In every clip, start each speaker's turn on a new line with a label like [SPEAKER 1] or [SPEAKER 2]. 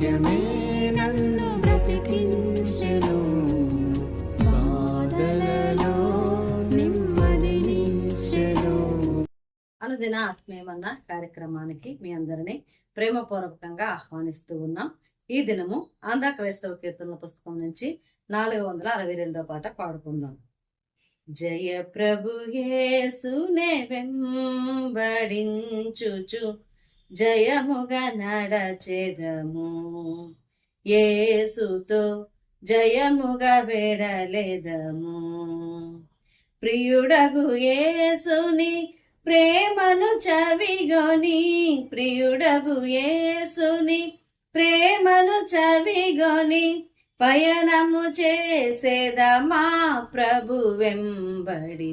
[SPEAKER 1] వాక్యమే నన్ను బ్రతికించెను. బాధలలో నెమ్మదినిచ్చెను
[SPEAKER 2] అనుదిన ఆత్మీయమన్న కార్యక్రమానికి మీ అందరినీ ప్రేమపూర్వకంగా ఆహ్వానిస్తూ ఉన్నాం. ఈ దినము ఆంధ్ర క్రైస్తవ కీర్తనల పుస్తకం నుంచి నాలుగు వందల అరవై రెండో పాట పాడుకుందాం. జయ ప్రభు యేసునే వెంబడించుచు. జయముగా నడచెదము ఏసుతో జయముగా వెడలెదము ప్రియుడగు ఏసుని ప్రేమను చవిగొని ప్రియుడగు ఏసుని ప్రేమను చవిగొని పయనము చేసేదమా ప్రభు వెంబడి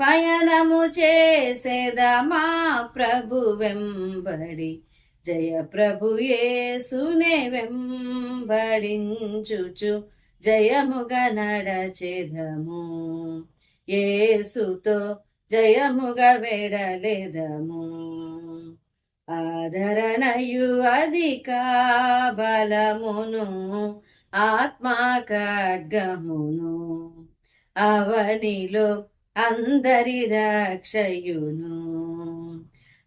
[SPEAKER 2] పయనము చేసేదమా ప్రభు వెంబడి జయ ప్రభు యేసునే వెంబడించుచు జయముగా నడచెదము. ఏసుతో జయముగా వెడలేదము. ఆదరణయు అధిక బలమును ఆత్మా ఖడ్గమును అవనిలో అందరి రక్షయును.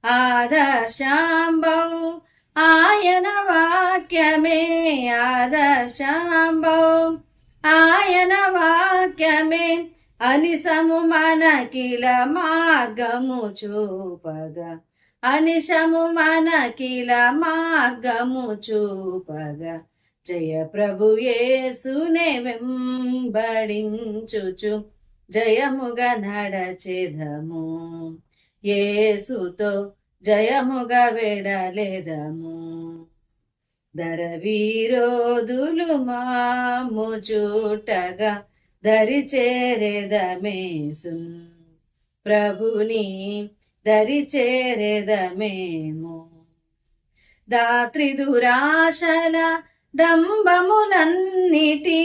[SPEAKER 2] ఆదర్శాంబౌ ఆయన వాక్యమే ఆదర్శాంబౌ. ఆయన వాక్యమే అనిసము మనకిల మార్గము చూపగా. అనిశము మనకిల మార్గము చూపగా. జయ ప్రభు ఏసునే వెంబడించుచు. జయముగా నడచెదము. ఏసుతో జయముగా వెడలేదము. దర వీరోదులు మాము చూటగా దరి చేరేదమేసు ప్రభుని దరి చేరేదమేము దాత్రి దురాశల డంబములన్నిటి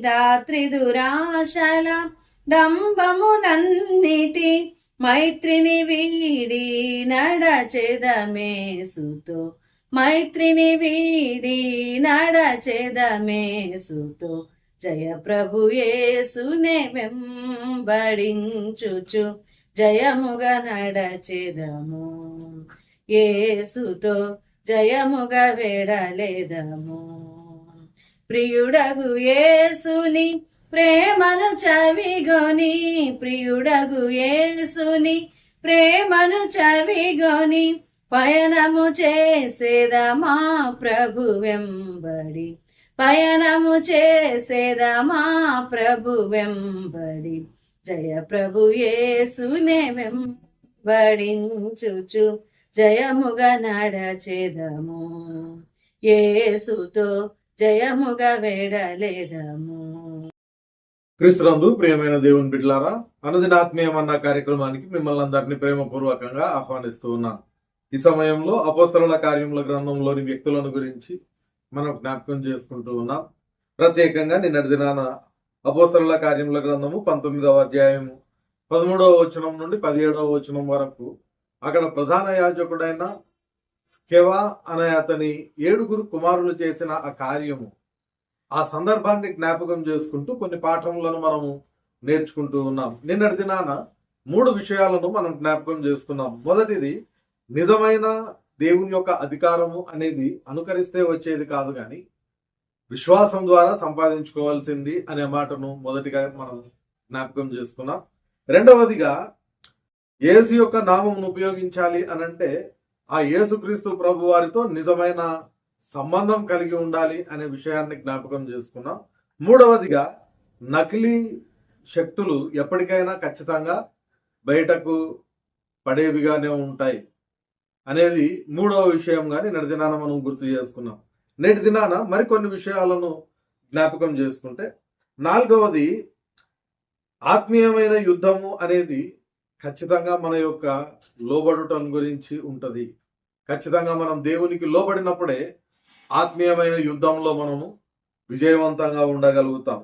[SPEAKER 2] దాత్రి దురాశల డంబములన్నిటి మైత్రిని వీడి నడచెదమేసుతో. మైత్రిని వీడి నడచెదమేసుతో. జయ ప్రభు యేసునే వెంబడించుచు జయముగా నడచెదము. యేసుతో జయముగా వెడలేదము. ప్రియుడగు యేసుని ప్రేమను చవిగొని ప్రియుడగు యేసుని. ప్రేమను చవిగొని పయనము చేసేదమా ప్రభు వెంబడి పయనము చేసేదమా ప్రభు వెంబడి జయ ప్రభు యేసునే వెంబడించుచు జయముగా నడచేదము. యేసుతో జయముగా వెడలేదము.
[SPEAKER 3] క్రీస్తునందు ప్రియమైన దేవుని బిడ్లారా అనుదినాత్మీయం ఆత్మీయమన్న కార్యక్రమానికి మిమ్మల్ని అందరినీ ప్రేమపూర్వకంగా ఆహ్వానిస్తూ ఉన్నాను. ఈ సమయంలో అపోస్తల కార్యముల గ్రంథంలోని వ్యక్తులను గురించి మనం జ్ఞాపకం చేసుకుంటూ ఉన్నాం. ప్రత్యేకంగా నిన్నటి దినాన అపోస్తల కార్యముల గ్రంథము పంతొమ్మిదవ అధ్యాయము పదమూడవ వచనం నుండి పదిహేడవ వచనం వరకు అక్కడ ప్రధాన యాజకుడైన స్కెవా అనే అతని ఏడుగురు కుమారులు చేసిన ఆ కార్యము ఆ సందర్భాన్ని జ్ఞాపకం చేసుకుంటూ కొన్ని పాఠములను మనము నేర్చుకుంటూ ఉన్నాం. నిన్నటి దినాన మూడు విషయాలను మనం జ్ఞాపకం చేసుకున్నాం. మొదటిది నిజమైన దేవుని యొక్క అధికారము అనేది అనుకరిస్తే వచ్చేది కాదు కానీ విశ్వాసం ద్వారా సంపాదించుకోవాల్సింది అనే మాటను మొదటిగా మనం జ్ఞాపకం చేసుకున్నాం. రెండవదిగా ఏసు యొక్క నామమును ఉపయోగించాలి అని అంటే ఆ యేసుక్రీస్తు ప్రభు వారితో నిజమైన సంబంధం కలిగి ఉండాలి అనే విషయాన్ని జ్ఞాపకం చేసుకున్నాం. మూడవదిగా నకిలీ శక్తులు ఎప్పటికైనా ఖచ్చితంగా బయటకు పడేవిగానే ఉంటాయి అనేది మూడవ విషయంగా నేటి దినాన మనం గుర్తు చేసుకున్నాం. నేటి దినాన మరికొన్ని విషయాలను జ్ఞాపకం చేసుకుంటే నాలుగవది ఆత్మీయమైన యుద్ధము అనేది ఖచ్చితంగా మన యొక్క లోబడుటం గురించి ఉంటుంది. ఖచ్చితంగా మనం దేవునికి లోబడినప్పుడే ఆత్మీయమైన యుద్ధంలో మనము విజయవంతంగా ఉండగలుగుతాం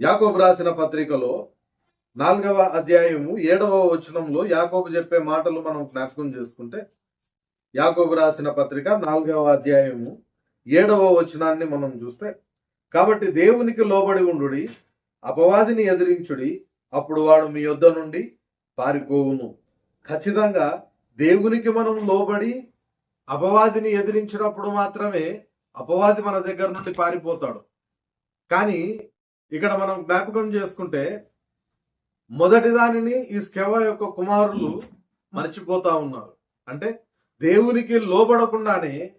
[SPEAKER 3] యాకోబు రాసిన పత్రికలో నాలుగవ అధ్యాయము ఏడవ వచనంలో యాకోబు చెప్పే మాటలు మనం జ్ఞాపకం చేసుకుంటే యాకోబు రాసిన పత్రిక నాలుగవ అధ్యాయము ఏడవ వచనాన్ని మనం చూస్తే కాబట్టి దేవునికి లోబడి ఉండుడి అపవాదిని ఎదిరించుడి అప్పుడు వాడు మీ యొద్ద నుండి పారిపోవును. ఖచ్చితంగా దేవునికి మనం లోబడి అపవాదిని ఎదిరించినప్పుడు మాత్రమే అపవాది మన దగ్గర నుండి పారిపోతాడు. కానీ ఇక్కడ మనం జ్ఞాపకం చేసుకుంటే మొదటి దానిని ఈ స్కెవ యొక్క కుమారులు మర్చిపోతా ఉన్నారు. అంటే దేవునికి లోబడకుండానే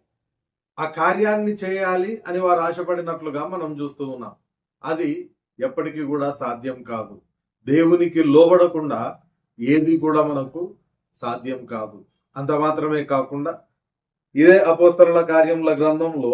[SPEAKER 3] ఆ కార్యాన్ని చేయాలి అని వారు ఆశపడినట్లుగా మనం చూస్తూ ఉన్నాం. అది ఎప్పటికీ కూడా సాధ్యం కాదు. దేవునికి లోబడకుండా ఏది కూడా మనకు సాధ్యం కాదు. అంత మాత్రమే కాకుండా ఇదే అపోస్తరుల కార్యముల గ్రంథంలో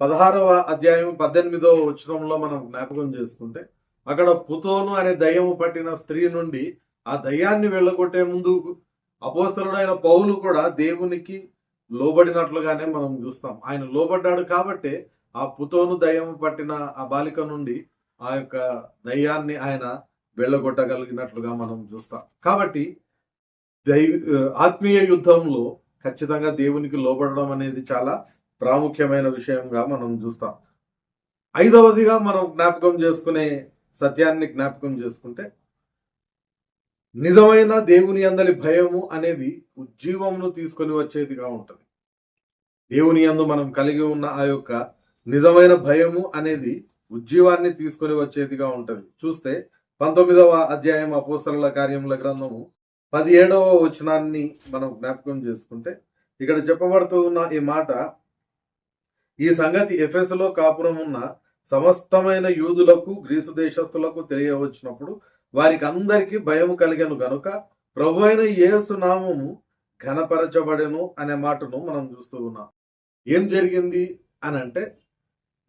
[SPEAKER 3] పదహారవ అధ్యాయం పద్దెనిమిదవ వచనంలో మనం జ్ఞాపకం చేసుకుంటే అక్కడ పుతోను అనే దయ్యము పట్టిన స్త్రీ నుండి ఆ దయ్యాన్ని వెళ్ళగొట్టే ముందు అపోస్తలుడైన పౌలు కూడా దేవునికి లోబడినట్లుగానే మనం చూస్తాం. ఆయన లోబడ్డాడు కాబట్టే ఆ పుతోను దయ్యము పట్టిన ఆ బాలిక నుండి ఆ యొక్క దయ్యాన్ని ఆయన వెళ్ళగొట్టగలిగినట్లుగా మనం చూస్తాం. కాబట్టి దైవ ఆత్మీయ యుద్ధంలో ఖచ్చితంగా దేవునికి లోబడడం అనేది చాలా ప్రాముఖ్యమైన విషయంగా మనం చూస్తాం. ఐదవదిగా మనం జ్ఞాపకం చేసుకునే సత్యాన్ని జ్ఞాపకం చేసుకుంటే నిజమైన దేవుని అందలి భయము అనేది ఉజ్జీవమును తీసుకొని వచ్చేదిగా ఉంటుంది. దేవుని యందు మనం కలిగి ఉన్న ఆ యొక్క నిజమైన భయము అనేది ఉజ్జీవాన్ని తీసుకొని వచ్చేదిగా ఉంటుంది. చూస్తే పంతొమ్మిదవ అధ్యాయం అపోస్తల కార్యముల గ్రంథము పదిహేడవ వచనాన్ని మనం జ్ఞాపకం చేసుకుంటే ఇక్కడ చెప్పబడుతూ ఉన్న ఈ మాట ఈ సంగతి ఎఫెసులో కాపురం ఉన్న సమస్తమైన యూదులకు గ్రీసు దేశస్థులకు తెలియవచ్చినప్పుడు వారికి అందరికీ భయం కలిగను గనుక ప్రభు అయిన యేసు నామము ఘనపరచబడెను అనే మాటను మనం చూస్తూ ఉన్నాం. ఏం జరిగింది అని అంటే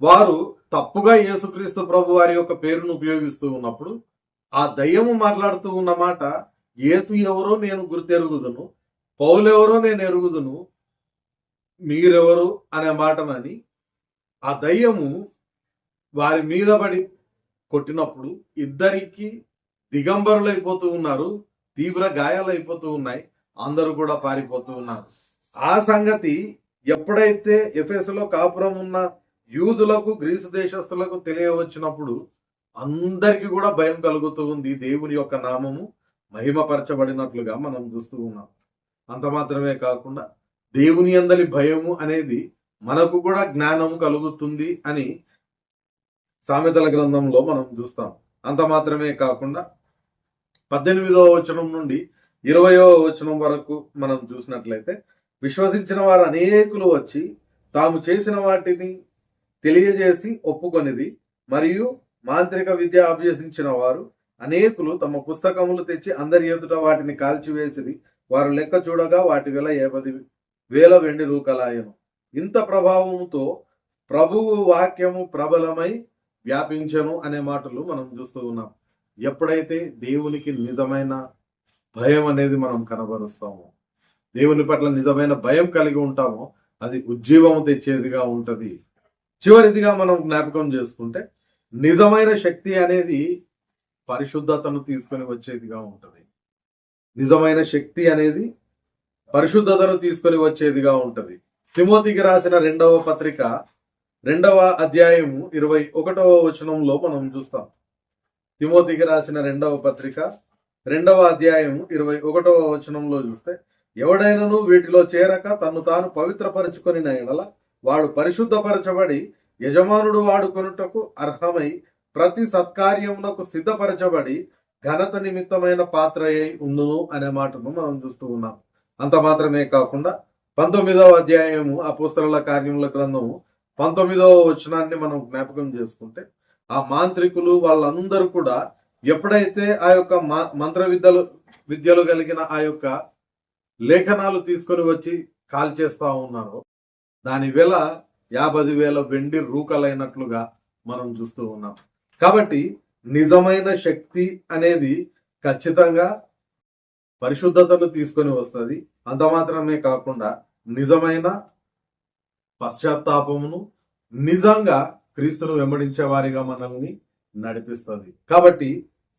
[SPEAKER 3] వారు తప్పుగా యేసుక్రీస్తు ప్రభు వారి యొక్క పేరును ఉపయోగిస్తూ ఉన్నప్పుడు ఆ దయ్యము మాట్లాడుతూ ఉన్న మాట యేసు ఎవరో నేను గుర్తెరుగుదును పౌలు ఎవరో నేను ఎరుగుదును మీరెవరు అనే మాటనని ఆ దయ్యము వారి మీద పడి కొట్టినప్పుడు ఇద్దరికి దిగంబరులైపోతూ ఉన్నారు తీవ్ర గాయాలైపోతూ ఉన్నాయి అందరూ కూడా పారిపోతూ ఉన్నారు. ఆ సంగతి ఎప్పుడైతే ఎఫ్ఎస్లో కాపురం ఉన్న యూదులకు గ్రీసు దేశస్తులకు తెలియవచ్చినప్పుడు అందరికీ కూడా భయం కలుగుతూ ఉంది దేవుని యొక్క నామము. మహిమపరచబడినట్లుగా మనం చూస్తూ ఉన్నాం. అంత మాత్రమే కాకుండా దేవుని అందలి భయము అనేది మనకు కూడా జ్ఞానం కలుగుతుంది అని సామెతల గ్రంథంలో మనం చూస్తాం. అంత మాత్రమే కాకుండా పద్దెనిమిదవ వచనం నుండి ఇరవయో వచనం వరకు మనం చూసినట్లయితే విశ్వసించిన వారు అనేకులు వచ్చి తాము చేసిన వాటిని తెలియజేసి ఒప్పుకొనిది మరియు మాంత్రిక విద్య అభ్యసించిన వారు అనేకులు తమ పుస్తకములు తెచ్చి అందరి ఎదుట వాటిని కాల్చివేసిరి. వారు లెక్క చూడగా వాటి వెల ఏపది వేల వెండి రూకలాయను. ఇంత ప్రభావముతో ప్రభువు వాక్యము ప్రబలమై వ్యాపించను అనే మాటలు మనం చూస్తూ ఉన్నాం. ఎప్పుడైతే దేవునికి నిజమైన భయం అనేది మనం కనబరుస్తామో దేవుని పట్ల నిజమైన భయం కలిగి ఉంటామో అది ఉజ్జీవము తెచ్చేదిగా ఉంటుంది. చివరిదిగా మనం జ్ఞాపకం చేసుకుంటే నిజమైన శక్తి అనేది పరిశుద్ధతను తీసుకొని వచ్చేదిగా ఉంటుంది. నిజమైన శక్తి అనేది పరిశుద్ధతను తీసుకొని వచ్చేదిగా ఉంటుంది. తిమోతికి రాసిన రెండవ పత్రిక రెండవ అధ్యాయము ఇరవై ఒకటవ వచనంలో మనం చూస్తాం. తిమోతికి రాసిన రెండవ పత్రిక రెండవ అధ్యాయము ఇరవై ఒకటవ వచనంలో చూస్తే ఎవడైనను వీటిలో చేరక తన్ను తాను పవిత్రపరచుకొని ఎడల వాడు పరిశుద్ధపరచబడి యజమానుడు వాడుకొనుటకు అర్హమై ప్రతి సత్కార్యమునకు సిద్ధపరచబడి ఘనత నిమిత్తమైన పాత్ర అయి ఉండును అనే మాటను మనం చూస్తూ ఉన్నాం. అంత మాత్రమే కాకుండా పంతొమ్మిదవ అధ్యాయము అపోస్తల కార్యముల గ్రంథము పంతొమ్మిదవ వచనాన్ని మనం జ్ఞాపకం చేసుకుంటే ఆ మాంత్రికులు వాళ్ళందరూ కూడా ఎప్పుడైతే ఆ యొక్క మా- మంత్ర విద్యలు విద్యలు కలిగిన ఆ యొక్క లేఖనాలు తీసుకొని వచ్చి కాల్ చేస్తా ఉన్నారో దాని వెల యాభై వేల వెండి రూకలైనట్లుగా మనం చూస్తూ ఉన్నాం. కాబట్టి నిజమైన శక్తి అనేది ఖచ్చితంగా పరిశుద్ధతను తీసుకొని వస్తుంది. అంత మాత్రమే కాకుండా నిజమైన పశ్చాత్తాపమును నిజంగా క్రీస్తును వెంబడించే వారిగా మనల్ని నడిపిస్తుంది. కాబట్టి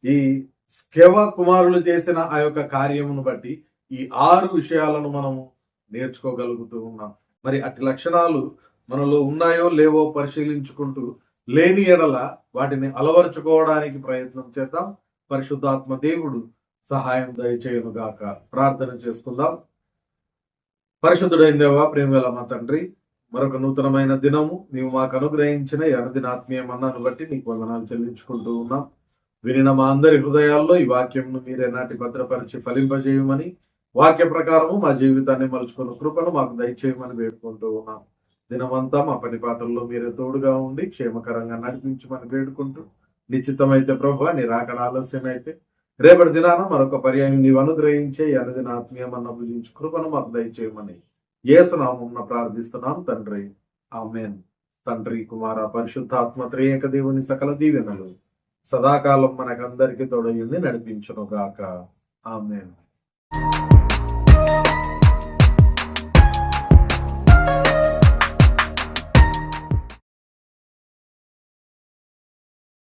[SPEAKER 3] ఈ స్కెవ కుమారులు చేసిన ఆ యొక్క కార్యమును బట్టి ఈ ఆరు విషయాలను మనము నేర్చుకోగలుగుతూ ఉన్నాం. మరి అట్టి లక్షణాలు మనలో ఉన్నాయో లేవో పరిశీలించుకుంటూ లేని ఎడల వాటిని అలవరుచుకోవడానికి ప్రయత్నం చేద్దాం. పరిశుద్ధాత్మ దేవుడు సహాయం దయచేయనుగాక. ప్రార్థన చేసుకుందాం. పరిశుద్ధుడైన దేవా ప్రేమగల మా తండ్రి మరొక నూతనమైన దినము నీవు మాకు అనుగ్రహించిన ఈ అనుదిన మన్నాను బట్టి నీకు వందనాలు చెల్లించుకుంటూ ఉన్నాం. వినిన మా అందరి హృదయాల్లో ఈ వాక్యంను మీరే నాటి భద్రపరిచి ఫలింపజేయమని వాక్య ప్రకారము మా జీవితాన్ని మలుచుకున్న కృపను మాకు దయచేయమని వేడుకుంటూ ఉన్నాం. దినమంతా మా పని పాటల్లో మీరే తోడుగా ఉండి క్షేమకరంగా నడిపించమని వేడుకుంటూ నిశ్చితమైతే ప్రభు నీ రాకడ ఆలస్యమైతే రేపటి దినాన మరొక పర్యాయం నీవు అనుగ్రహించే ఈ అనుదిన ఆత్మీయమన్న భుజించు కృపను మాకు దయచేయమని ఏసునామం ప్రార్థిస్తున్నాం తండ్రి. ఆమెన్. తండ్రి కుమార పరిశుద్ధాత్మ త్రేయక దేవుని సకల దీవెనలు సదాకాలం మనకందరికీ తోడయ్యింది నడిపించును గాక ఆమెన్.